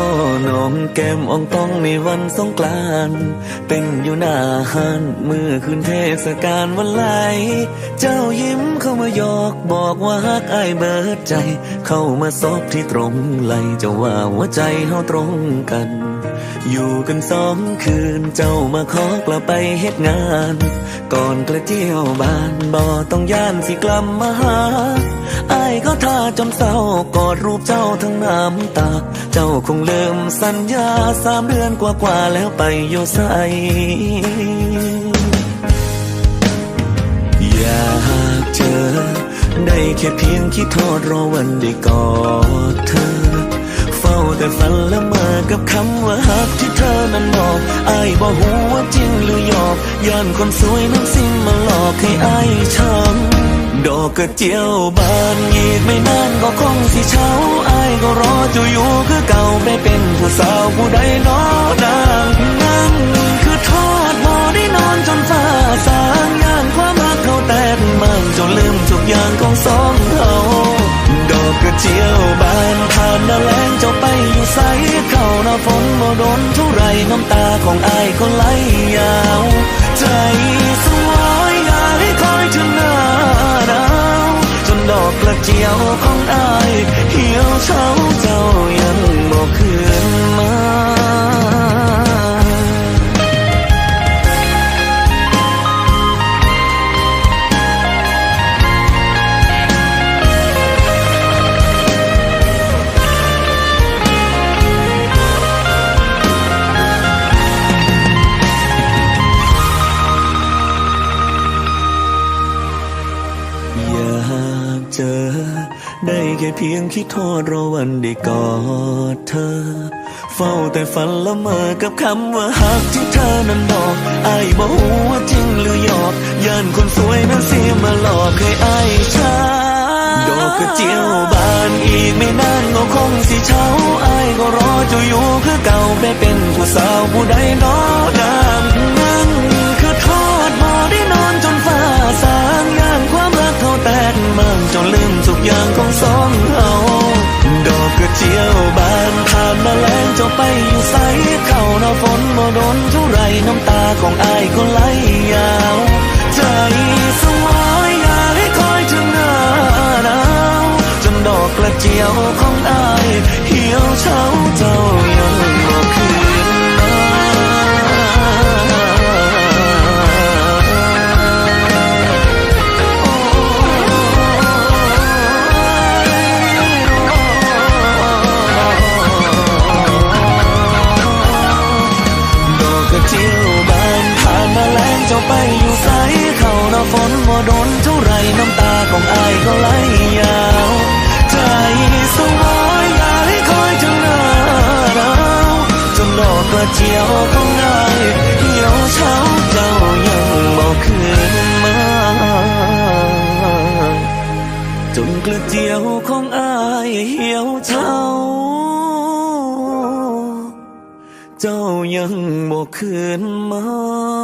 พ่อน้องแก้มอ่องต้องในวันสงกรานต์เป็นอยู่หน้าห้านเมื่อคืนเทศกาลวันไหล เจ้ายิ้มเข้ามาหยอกบอกว่าฮักอายเบิดใจ เข้ามาซบที่ตรงไหลเจ้าว่าหัวใจเฮาตรงกัน อยู่กันสองคืนเจ้ามาขอกลับไปเฮ็ดงาน ก่อนกระเจียวบานบ่ต้องย่านสิกลับมาหา อายก็ท่าจนเศร้ากอดรูปเจ้าทั้งน้ำตา เจ้าคงเริ่มสัญญาสามเดือนกว่าๆแล้วไปโยไซอยากเจอ ได้แค่เพียงคิดโทษรอวันได้กอดเธอ เฝ้าแต่ฝันละเมอกับคำว่าฮักที่เธอนั้นบอกอายบอกหูว่าจริงหรือหยอกย้อนคนสวยนั้นสิ้นมาหลอกให้อายช้ำ ดอกกระเจียวบานอีกไม่นานก็คงสิเช้าอายก็รอจะอยู่คือเก่าไปเป็นผู้สาวผู้ใดนอนางนั่งคือทอดบ่ได้นอนจนฟ้าสางย่านความรักเขาแตกมันจนลืมทุกอย่างของสองเราดอกกระเจียวบานผ่านหน้าแลงเจ้าไปอยู่ใสเข้าหน้าฝนบ่โดนเท่าไรน้ำตาของอายก็ไหลยาวใจ กระเจียวของอายเหี่ยวเช้าเจ้ายังบอกคืนมา ได้แค่เพียงคิดโทษรอวันได้กอดเธอ เฝ้าแต่ฝันละเมอกับคำว่าฮักที่เธอนั้นบอกอายบอกว่าจริงหรือหยอกย่านคนสวยนั้นเสียมาหลอกให้อายชาดอกกระเจียวบานอีกไม่นานก็คงสิเช้าอายก็รอจะอยู่คือเก่าไปเป็นผู้สาวผู้ใดนอ สองเฮาดอกกระเจียวบานผ่านมาแล้งเจ้าไปอยู่ใสเข้าหน้าฝนบ่โดนเท่าไรน้ำตาของอายก็ไหลยาว ใจสวายอยากให้คอยถึงหน้าหนาวจนดอกกระเจียวของอายเหี่ยวเฉาเจ้า เจ้าไปอยู่ใสเข้าหน้าฝนบ่โดนเท่าไรน้ำตาของอายก็ไหลยาว ใจสลายอยากให้คอยถึงหน้าหนาวจนดอกกระเจียวของอายเหี่ยวเฉาเจ้ายังบ่คืนมาจนกระเจียวของอายเหี่ยวเฉาเจ้ายังบ่คืนมา